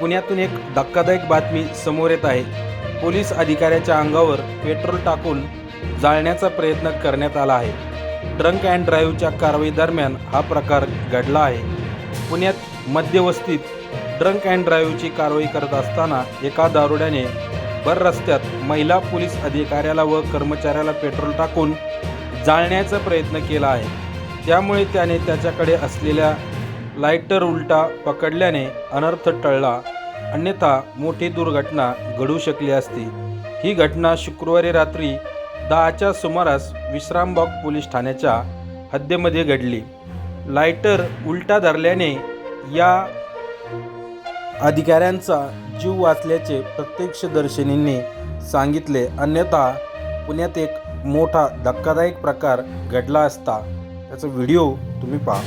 पुण्यातून एक धक्कादायक बातमी समोर येत आहे. पोलीस अधिकाऱ्याच्या अंगावर पेट्रोल टाकून जाळण्याचा प्रयत्न करण्यात आला आहे. ड्रंक अँड ड्राईव्हच्या कारवाई दरम्यान हा प्रकार घडला आहे. पुण्यात मध्यवस्तीत ड्रंक अँड ड्राईव्हची कारवाई करत असताना एका दारुड्याने भर रस्त्यात महिला पोलीस अधिकाऱ्याला व कर्मचाऱ्याला पेट्रोल टाकून जाळण्याचा प्रयत्न केला आहे. त्यामुळे त्याने त्याच्याकडे असलेल्या लायटर उलटा पकडल्याने अनर्थ टळला. अन्यथा मोठी दुर्घटना घडू शकली असती. ही घटना शुक्रवारी रात्री दहाच्या सुमारास विश्रामबाग पोलीस ठाण्याच्या हद्दीमध्ये घडली. लायटर उलटा धरल्याने या अधिकाऱ्यांचा जीव वाचल्याचे प्रत्यक्षदर्शिनींनी सांगितले. अन्यथा पुण्यात एक मोठा धक्कादायक प्रकार घडला असता. त्याचा व्हिडिओ तुम्ही पहा.